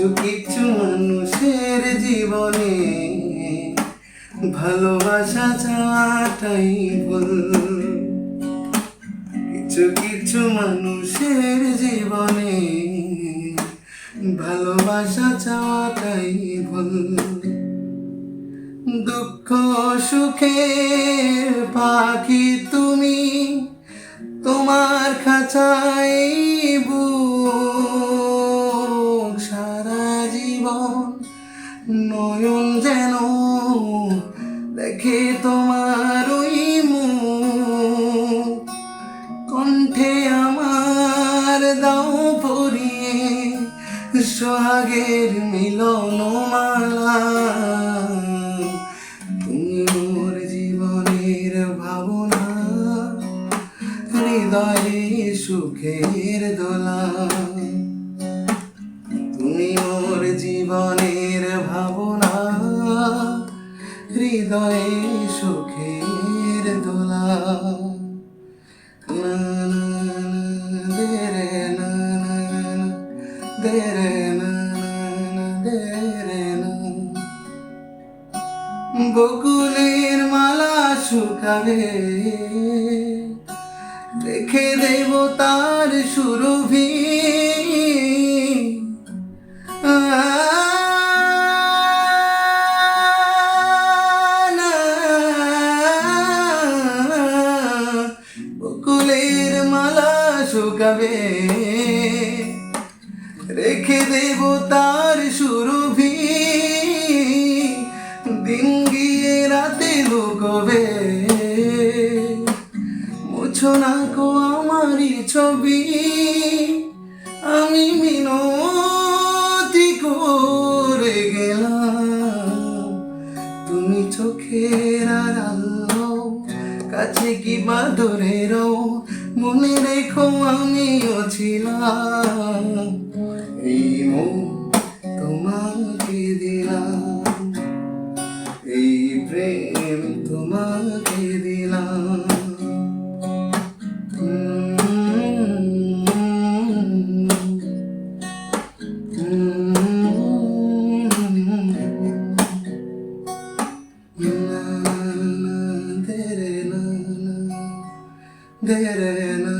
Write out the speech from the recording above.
কিছু কিছু মানুষের জীবনে। ভালোবাসা চাওয়াটাই ভুল। কিছু কিছু মানুষের জীবনে ভালোবাসা চাওয়াটাই ভুল। দুঃখ সুখের পাখি তুমি তোমার খাঁচাই নয়ন যেন দেখে তোমার ওই কণ্ঠে আমার দাও পরিয়ে সোহাগের মিলন মালা তুমি মোর জীবনের ভাবনা, হৃদয়ে সুখের দোলা। হৃদয়ে সুখের দোলা। না না না, দে রে, না না না, দে রে, না না না দে রে, না। বকুলের মালা শুকাবে রেখে দেব তার সুরভি। শুকাবে রেখে দেব তার সুরভি। দিন গিয়ে রাতে লুকবে। মুছো না কো আমারই ছবি। আমি মিনতি করে গেলাম। তুমি চোখের কাছে কি বাদরের মনে রেখো আমিও ছিলাম। এই মন তোমাকে দিলাম। এই প্রেম তোমাকে দিলাম de re la